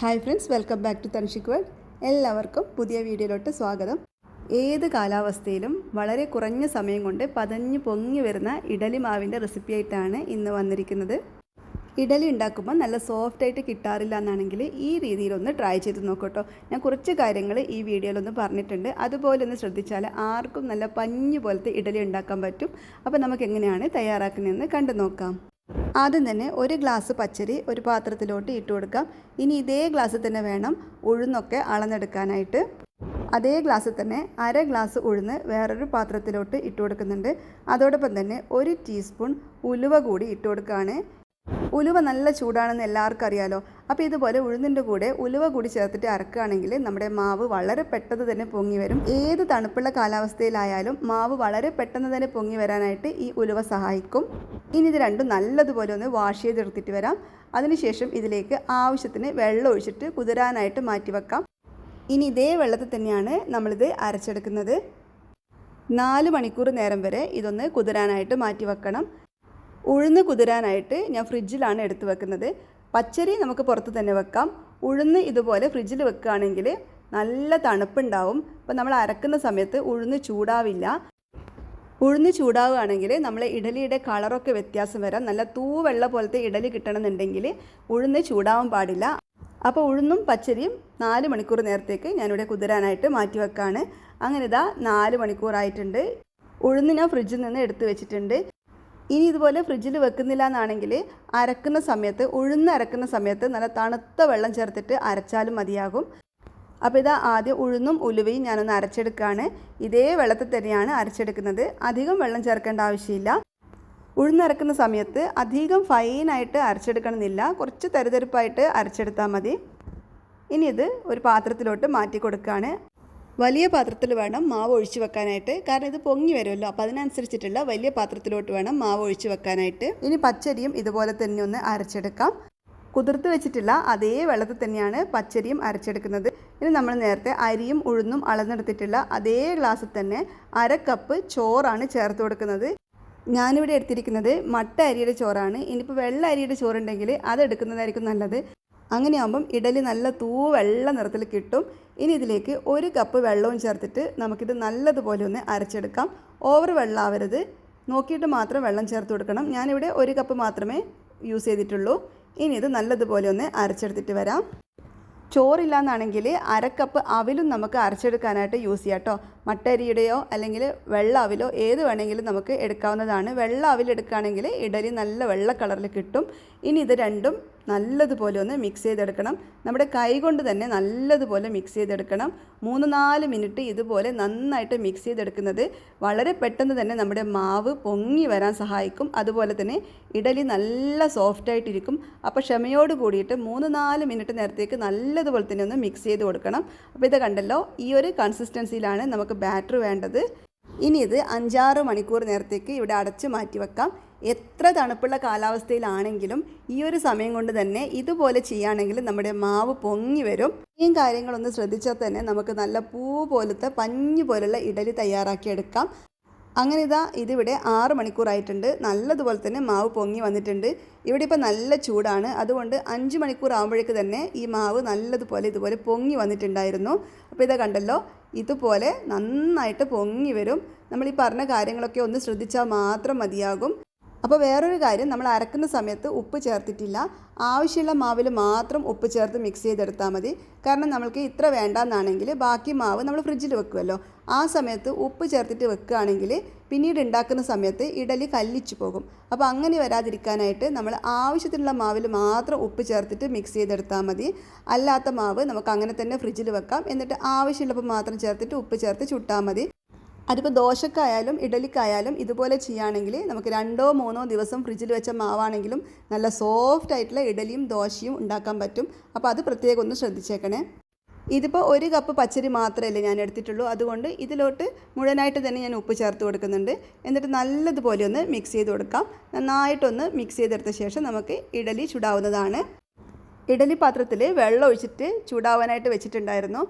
Hi friends welcome back to Thanshik world എല്ലാവർക്കും പുതിയ വീഡിയോയിലോട്ട് സ്വാഗതം. ഏത് കാലാവസ്ഥയിലും വളരെ കുറഞ്ഞ സമയം കൊണ്ട് പതഞ്ഞു പൊങ്ങി വരുന്ന ഇഡലി മാവിന്റെ റെസിപ്പി ആയിട്ടാണ് ഇന്ന് വന്നിരിക്കുന്നത്. ഇഡലി ഉണ്ടാക്കുമ്പോൾ നല്ല സോഫ്റ്റ് ആയിട്ട് കിട്ടാറില്ല എന്നാണെങ്കിൽ ഈ രീതിയിലൊന്ന് ട്രൈ ചെയ്ത് നോക്കട്ടോ. ഞാൻ കുറച്ച് കാര്യങ്ങൾ ഈ വീഡിയോയിലൊന്ന് പറഞ്ഞിട്ടുണ്ട്. അതുപോലെ ഒന്ന് ശ്രദ്ധിച്ചാൽ ആർക്കും നല്ല പഞ്ഞു പോലത്തെ ഇഡലി ഉണ്ടാക്കാൻ പറ്റും. അപ്പോൾ നമുക്ക് എങ്ങനെയാണ് തയ്യാറാക്കുന്നതെന്ന് കണ്ടു നോക്കാം. ആദ്യം തന്നെ ഒരു ഗ്ലാസ് പച്ചരി ഒരു പാത്രത്തിലോട്ട് ഇട്ട് കൊടുക്കാം. ഇനി ഇതേ ഗ്ലാസ്സിൽ തന്നെ വേണം ഉഴുന്നൊക്കെ അളന്നെടുക്കാനായിട്ട്. അതേ ഗ്ലാസ്സിൽ തന്നെ അര ഗ്ലാസ് ഉഴുന്ന് വേറൊരു പാത്രത്തിലോട്ട് ഇട്ട് കൊടുക്കുന്നുണ്ട്. അതോടൊപ്പം തന്നെ ഒരു ടീസ്പൂൺ ഉലുവ കൂടി ഇട്ട് കൊടുക്കുകയാണ്. ഉലുവ നല്ല ചൂടാണെന്ന് എല്ലാവർക്കും അറിയാലോ. അപ്പോൾ ഇതുപോലെ ഉഴുന്നിന്റെ കൂടെ ഉലുവ കൂടി ചേർത്തിട്ട് അരക്കുകയാണെങ്കിൽ നമ്മുടെ മാവ് വളരെ പെട്ടെന്ന് തന്നെ പൊങ്ങി വരും. ഏത് തണുപ്പുള്ള കാലാവസ്ഥയിലായാലും മാവ് വളരെ പെട്ടെന്ന് തന്നെ പൊങ്ങി വരാനായിട്ട് ഈ ഉലുവ സഹായിക്കും. ഇനി ഇത് രണ്ടും നല്ലതുപോലെ ഒന്ന് വാഷ് ചെയ്തെടുത്തിട്ട് വരാം. അതിനുശേഷം ഇതിലേക്ക് ആവശ്യത്തിന് വെള്ളം ഒഴിച്ചിട്ട് കുതിരാനായിട്ട് മാറ്റി വെക്കാം. ഇനി ഇതേ വെള്ളത്തിൽ തന്നെയാണ് നമ്മളിത് അരച്ചെടുക്കുന്നത്. നാല് മണിക്കൂർ നേരം വരെ ഇതൊന്ന് കുതിരാനായിട്ട് മാറ്റി വെക്കണം. ഉഴുന്ന് കുതിരാനായിട്ട് ഞാൻ ഫ്രിഡ്ജിലാണ് എടുത്തു വെക്കുന്നത്. പച്ചരി നമുക്ക് പുറത്ത് തന്നെ വെക്കാം. ഉഴുന്ന് ഇതുപോലെ ഫ്രിഡ്ജിൽ വെക്കുകയാണെങ്കിൽ നല്ല തണുപ്പുണ്ടാവും. അപ്പോൾ നമ്മൾ അരക്കുന്ന സമയത്ത് ഉഴുന്ന് ചൂടാവില്ല. ഉഴുന്ന് ചൂടാവുകയാണെങ്കിൽ നമ്മൾ ഇഡലിയുടെ കളറൊക്കെ വ്യത്യാസം വരാം. നല്ല തൂവെള്ള പോലത്തെ ഇഡലി കിട്ടണമെന്നുണ്ടെങ്കിൽ ഉഴുന്ന് ചൂടാവാൻ പാടില്ല. അപ്പോൾ ഉഴുന്നും പച്ചരിയും നാല് മണിക്കൂർ നേരത്തേക്ക് ഞാനിവിടെ കുതിരാനായിട്ട് മാറ്റി വെക്കാണ്. അങ്ങനെ ഇതാ നാല് മണിക്കൂറായിട്ടുണ്ട്. ഉഴുന്ന് ഞാൻ ഫ്രിഡ്ജിൽ നിന്ന് എടുത്ത് വെച്ചിട്ടുണ്ട്. ഇനി ഇതുപോലെ ഫ്രിഡ്ജിൽ വെക്കുന്നില്ല എന്നാണെങ്കിൽ അരക്കുന്ന സമയത്ത് ഉഴുന്ന് അരക്കുന്ന സമയത്ത് നല്ല തണുത്ത വെള്ളം ചേർത്തിട്ട് അരച്ചാലും മതിയാകും. അപ്പോൾ ഇതാ ആദ്യം ഉഴുന്നും ഉലുവയും ഞാനൊന്ന് അരച്ചെടുക്കുകയാണ്. ഇതേ വെള്ളത്തിൽ തന്നെയാണ് അരച്ചെടുക്കുന്നത്. അധികം വെള്ളം ചേർക്കേണ്ട ആവശ്യമില്ല. ഉഴുന്നരക്കുന്ന സമയത്ത് അധികം ഫൈനായിട്ട് അരച്ചെടുക്കണമെന്നില്ല. കുറച്ച് തെരുതെരുപ്പായിട്ട് അരച്ചെടുത്താൽ മതി. ഇനി ഇത് ഒരു പാത്രത്തിലോട്ട് മാറ്റി കൊടുക്കുകയാണ്. വലിയ പാത്രത്തിൽ വേണം മാവ് ഒഴിച്ച് വെക്കാനായിട്ട്. കാരണം ഇത് പൊങ്ങി വരുമല്ലോ. അപ്പോൾ അതിനനുസരിച്ചിട്ടുള്ള വലിയ പാത്രത്തിലോട്ട് വേണം മാവ് ഒഴിച്ച് വെക്കാനായിട്ട്. ഇനി പച്ചരിയും ഇതുപോലെ തന്നെ ഒന്ന് അരച്ചെടുക്കാം. കുതിർത്ത് വെച്ചിട്ടുള്ള അതേ വെള്ളത്തിൽ തന്നെയാണ് പച്ചരിയും അരച്ചെടുക്കുന്നത്. ഇനി നമ്മൾ നേരത്തെ അരിയും ഉഴുന്നും അളന്നെടുത്തിട്ടുള്ള അതേ ഗ്ലാസ്സിൽ തന്നെ അര കപ്പ് ചോറാണ് ചേർത്ത് കൊടുക്കുന്നത്. ഞാനിവിടെ എടുത്തിരിക്കുന്നത് മട്ട അരിയുടെ ചോറാണ്. ഇനിയിപ്പോൾ വെള്ള അരിയുടെ ചോറുണ്ടെങ്കിൽ അത് എടുക്കുന്നതായിരിക്കും നല്ലത്. അങ്ങനെയാകുമ്പം ഇഡലി നല്ല തൂ വെള്ള നിറത്തിൽ കിട്ടും. ഇനി ഇതിലേക്ക് ഒരു കപ്പ് വെള്ളവും ചേർത്തിട്ട് നമുക്കിത് നല്ലതുപോലെ ഒന്ന് അരച്ചെടുക്കാം. ഓവർ വെള്ളമാവരുത് നോക്കിയിട്ട് മാത്രം വെള്ളം ചേർത്ത് കൊടുക്കണം. ഞാനിവിടെ ഒരു കപ്പ് മാത്രമേ യൂസ് ചെയ്തിട്ടുള്ളൂ. ഇനി ഇത് നല്ലതുപോലെ ഒന്ന് അരച്ചെടുത്തിട്ട് വരാം. ചോറില്ലാന്നാണെങ്കിൽ അരക്കപ്പ് അവിലും നമുക്ക് അരച്ചെടുക്കാനായിട്ട് യൂസ് ചെയ്യാം കേട്ടോ മട്ടരിയുടെയോ അല്ലെങ്കിൽ വെള്ളാവിലോ ഏത് വേണമെങ്കിലും നമുക്ക് എടുക്കാവുന്നതാണ്. വെള്ള അവിൽ എടുക്കുകയാണെങ്കിൽ ഇഡലി നല്ല വെള്ള കളറിൽ കിട്ടും. ഇനി ഇത് രണ്ടും നല്ലതുപോലെ ഒന്ന് മിക്സ് ചെയ്തെടുക്കണം. നമ്മുടെ കൈ കൊണ്ട് തന്നെ നല്ലതുപോലെ മിക്സ് ചെയ്തെടുക്കണം. മൂന്ന് നാല് മിനിറ്റ് ഇതുപോലെ നന്നായിട്ട് മിക്സ് ചെയ്തെടുക്കുന്നത് വളരെ പെട്ടെന്ന് തന്നെ നമ്മുടെ മാവ് പൊങ്ങി വരാൻ സഹായിക്കും. അതുപോലെ തന്നെ ഇഡലി നല്ല സോഫ്റ്റായിട്ടിരിക്കും അപ്പോൾ ക്ഷമയോട് കൂടിയിട്ട് മൂന്ന് നാല് മിനിറ്റ് നേരത്തേക്ക് നല്ലതുപോലെ തന്നെ ഒന്ന് മിക്സ് ചെയ്ത് കൊടുക്കണം. അപ്പോൾ ഇത് കണ്ടല്ലോ ഈ ഒരു കൺസിസ്റ്റൻസിയിലാണ് നമുക്ക് ബാറ്റർ വേണ്ടത്. ഇനി ഇത് അഞ്ചാറ് മണിക്കൂർ നേരത്തേക്ക് ഇവിടെ അടച്ച് മാറ്റി വെക്കാം. എത്ര തണുപ്പുള്ള കാലാവസ്ഥയിലാണെങ്കിലും ഈ ഒരു സമയം കൊണ്ട് തന്നെ ഇതുപോലെ ചെയ്യുകയാണെങ്കിൽ നമ്മുടെ മാവ് പൊങ്ങി വരും. ഇത്രയും കാര്യങ്ങളൊന്ന് ശ്രദ്ധിച്ചാൽ തന്നെ നമുക്ക് നല്ല പൂ പോലത്തെ പഞ്ഞു പോലുള്ള ഇഡലി തയ്യാറാക്കിയെടുക്കാം അങ്ങനെ ഇതാ ഇതിവിടെ ആറ് മണിക്കൂറായിട്ടുണ്ട്. നല്ലതുപോലെ തന്നെ മാവ് പൊങ്ങി വന്നിട്ടുണ്ട്. ഇവിടെ ഇപ്പോൾ നല്ല ചൂടാണ്. അതുകൊണ്ട് അഞ്ച് മണിക്കൂർ ആകുമ്പോഴേക്ക് തന്നെ ഈ മാവ് നല്ലതുപോലെ ഇതുപോലെ പൊങ്ങി വന്നിട്ടുണ്ടായിരുന്നു. അപ്പോൾ ഇതാ കണ്ടല്ലോ ഇതുപോലെ നന്നായിട്ട് പൊങ്ങി വരും. നമ്മൾ ഈ പറഞ്ഞ കാര്യങ്ങളൊക്കെ ഒന്ന് ശ്രദ്ധിച്ചാൽ മാത്രം മതിയാകും. അപ്പോൾ വേറൊരു കാര്യം നമ്മൾ അരക്കുന്ന സമയത്ത് ഉപ്പ് ചേർത്തിട്ടില്ല. ആവശ്യമുള്ള മാവിൽ മാത്രം ഉപ്പ് ചേർത്ത് മിക്സ് ചെയ്തെടുത്താൽ മതി. കാരണം നമ്മൾക്ക് ഇത്ര വേണ്ടാന്നാണെങ്കിൽ ബാക്കി മാവ് നമ്മൾ ഫ്രിഡ്ജിൽ വെക്കുമല്ലോ. ആ സമയത്ത് ഉപ്പ് ചേർത്തിട്ട് വെക്കുകയാണെങ്കിൽ പിന്നീട് ഉണ്ടാക്കുന്ന സമയത്ത് ഇഡലി കല്ലിച്ചു പോകും. അപ്പോൾ അങ്ങനെ വരാതിരിക്കാനായിട്ട് നമ്മൾ ആവശ്യത്തിനുള്ള മാവിൽ മാത്രം ഉപ്പ് ചേർത്തിട്ട് മിക്സ് ചെയ്തെടുത്താൽ മതി. അല്ലാത്ത മാവ് നമുക്ക് അങ്ങനെ തന്നെ ഫ്രിഡ്ജിൽ വെക്കാം. എന്നിട്ട് ആവശ്യമുള്ളപ്പോൾ മാത്രം ചേർത്തിട്ട് ഉപ്പ് ചേർത്ത് ചുട്ടാൽ മതി. അതിപ്പോൾ ദോശക്കായാലും ഇഡലിക്കായാലും ഇതുപോലെ ചെയ്യുകയാണെങ്കിൽ നമുക്ക് രണ്ടോ മൂന്നോ ദിവസം ഫ്രിഡ്ജിൽ വെച്ച മാവാണെങ്കിലും നല്ല സോഫ്റ്റ് ആയിട്ടുള്ള ഇഡലിയും ദോശയും ഉണ്ടാക്കാൻ പറ്റും. അപ്പോൾ അത് പ്രത്യേകം ഒന്ന് ശ്രദ്ധിച്ചേക്കണേ. ഇതിപ്പോൾ ഒരു കപ്പ് പച്ചരി മാത്രമല്ലേ ഞാൻ എടുത്തിട്ടുള്ളൂ. അതുകൊണ്ട് ഇതിലോട്ട് മുഴുവനായിട്ട് തന്നെ ഞാൻ ഉപ്പ് ചേർത്ത് കൊടുക്കുന്നുണ്ട്. എന്നിട്ട് നല്ലതുപോലെ ഒന്ന് മിക്സ് ചെയ്ത് കൊടുക്കാം. നന്നായിട്ടൊന്ന് മിക്സ് ചെയ്തെടുത്ത ശേഷം നമുക്ക് ഇഡലി ചുടാവുന്നതാണ്. ഇഡലി പാത്രത്തിൽ വെള്ളം ഒഴിച്ചിട്ട് ചൂടാവാനായിട്ട് വെച്ചിട്ടുണ്ടായിരുന്നു.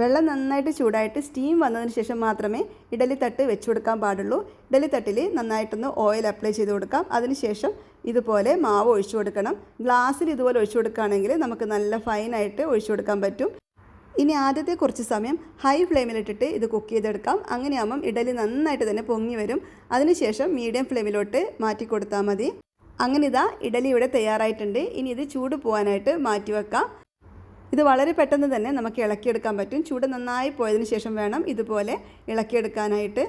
വെള്ളം നന്നായിട്ട് ചൂടായിട്ട് സ്റ്റീം വന്നതിന് ശേഷം മാത്രമേ ഇഡലി തട്ട് വെച്ച് കൊടുക്കാൻ പാടുള്ളൂ. ഇഡലി തട്ടിൽ നന്നായിട്ടൊന്ന് ഓയിൽ അപ്ലൈ ചെയ്ത് കൊടുക്കാം. അതിനുശേഷം ഇതുപോലെ മാവ് ഒഴിച്ചു കൊടുക്കണം. ഗ്ലാസ്സിൽ ഇതുപോലെ ഒഴിച്ചു കൊടുക്കുകയാണെങ്കിൽ നമുക്ക് നല്ല ഫൈനായിട്ട് ഒഴിച്ചു കൊടുക്കാൻ പറ്റും. ഇനി ആദ്യത്തെ കുറച്ച് സമയം ഹൈ ഫ്ലെയിമിലിട്ടിട്ട് ഇത് കുക്ക് ചെയ്തെടുക്കാം. അങ്ങനെയാകുമ്പം ഇഡലി നന്നായിട്ട് തന്നെ പൊങ്ങി വരും. അതിനുശേഷം മീഡിയം ഫ്ലെയിമിലോട്ട് മാറ്റി കൊടുത്താൽ മതി. അങ്ങനെ ഇതാ ഇഡലി ഇവിടെ തയ്യാറായിട്ടുണ്ട്. ഇനി ഇത് ചൂട് പോകാനായിട്ട് മാറ്റി വെക്കാം. ഇത് വളരെ പെട്ടെന്ന് തന്നെ നമുക്ക് ഇളക്കിയെടുക്കാൻ പറ്റും. ചൂട് നന്നായി പോയതിന് ശേഷം വേണം ഇതുപോലെ ഇളക്കിയെടുക്കാനായിട്ട്.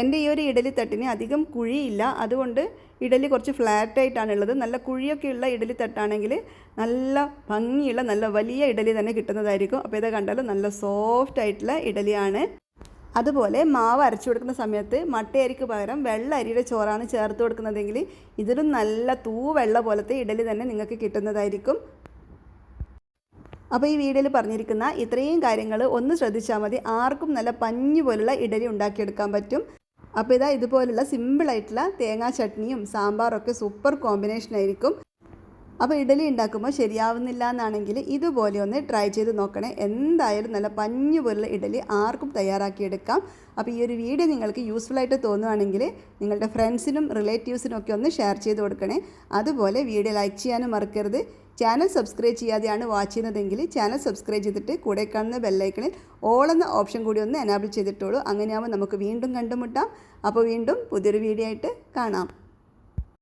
എന്റെ ഈ ഒരു ഇഡലി തട്ടിന് അധികം കുഴിയില്ല. അതുകൊണ്ട് ഇഡലി കുറച്ച് ഫ്ലാറ്റ് ആയിട്ടാണ് ഉള്ളത് നല്ല കുഴിയൊക്കെ ഉള്ള ഇഡലി തട്ടാണെങ്കിൽ നല്ല ഭംഗിയുള്ള നല്ല വലിയ ഇഡലി തന്നെ കിട്ടുന്നതായിരിക്കും. അപ്പോൾ ഇത് കണ്ടാലും നല്ല സോഫ്റ്റ് ആയിട്ടുള്ള ഇഡലിയാണ്. അതുപോലെ മാവ് അരച്ചു കൊടുക്കുന്ന സമയത്ത് മട്ടയരിക്ക് പകരം വെള്ള അരിയുടെ ചോറാണ് ചേർത്ത് കൊടുക്കുന്നതെങ്കിൽ ഇതിലും നല്ല തൂ വെള്ള പോലത്തെ ഇഡലി തന്നെ നിങ്ങൾക്ക് കിട്ടുന്നതായിരിക്കും. അപ്പോൾ ഈ വീഡിയോയിൽ പറഞ്ഞിരിക്കുന്ന ഇത്രയും കാര്യങ്ങൾ ഒന്ന് ശ്രദ്ധിച്ചാൽ മതി. ആർക്കും നല്ല പഞ്ഞു പോലുള്ള ഇഡലി ഉണ്ടാക്കിയെടുക്കാൻ പറ്റും. അപ്പോൾ ഇതാ ഇതുപോലുള്ള സിമ്പിളായിട്ടുള്ള തേങ്ങാ ചട്നിയും സാമ്പാറൊക്കെ സൂപ്പർ കോമ്പിനേഷൻ ആയിരിക്കും. അപ്പോൾ ഇഡലി ഉണ്ടാക്കുമ്പോൾ ശരിയാവുന്നില്ല എന്നാണെങ്കിൽ ഇതുപോലെ ഒന്ന് ട്രൈ ചെയ്ത് നോക്കണേ. എന്തായാലും നല്ല പഞ്ഞു പോലുള്ള ഇഡലി ആർക്കും തയ്യാറാക്കിയെടുക്കാം. അപ്പോൾ ഈ ഒരു വീഡിയോ നിങ്ങൾക്ക് യൂസ്ഫുൾ ആയിട്ട് തോന്നുവാണെങ്കിൽ നിങ്ങളുടെ ഫ്രണ്ട്സിനും റിലേറ്റീവ്സിനും ഒക്കെ ഒന്ന് ഷെയർ ചെയ്ത് കൊടുക്കണേ. അതുപോലെ വീഡിയോ ലൈക്ക് ചെയ്യാനും മറക്കരുത്. ചാനൽ സബ്സ്ക്രൈബ് ചെയ്യാതെയാണ് വാച്ച് ചെയ്യുന്നതെങ്കിൽ ചാനൽ സബ്സ്ക്രൈബ് ചെയ്തിട്ട് കൂടെ കാണുന്ന ബെല്ലൈക്കണിൽ ഓൾ എന്ന ഓപ്ഷൻ കൂടി ഒന്ന് എനാബിൾ ചെയ്തിട്ടുള്ളൂ അങ്ങനെയാകുമ്പോൾ നമുക്ക് വീണ്ടും കണ്ടുമുട്ടാം. അപ്പോൾ വീണ്ടും പുതിയൊരു വീഡിയോ ആയിട്ട് കാണാം.